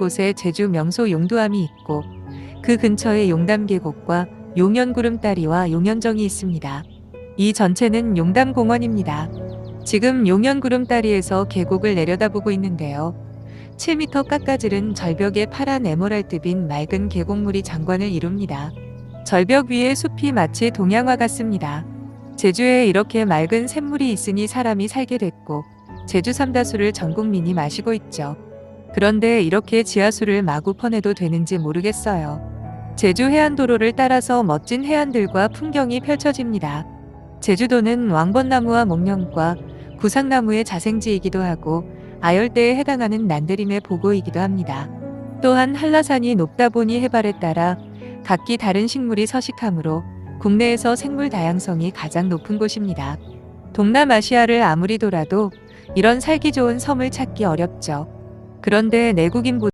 곳에 제주 명소 용두암이 있고 그 근처에 용담계곡과 용연구름다리와 용연정이 있습니다. 이 전체는 용담공원입니다. 지금 용연구름다리에서 계곡을 내려다보고 있는데요. 7m 깎아지른 절벽에 파란 에메랄드빈 맑은 계곡물이 장관을 이룹니다. 절벽 위에 숲이 마치 동양화 같습니다. 제주에 이렇게 맑은 샘물이 있으니 사람이 살게 됐고 제주 삼다수를 전 국민이 마시고 있죠. 그런데 이렇게 지하수를 마구 퍼내도 되는지 모르겠어요. 제주 해안도로를 따라서 멋진 해안들과 풍경이 펼쳐집니다. 제주도는 왕벚나무와 목련과 구상나무의 자생지이기도 하고 아열대에 해당하는 난드림의 보고이기도 합니다. 또한 한라산이 높다 보니 해발에 따라 각기 다른 식물이 서식하므로 국내에서 생물 다양성이 가장 높은 곳입니다. 동남아시아를 아무리 돌아도 이런 살기 좋은 섬을 찾기 어렵죠. 그런데 내국인보다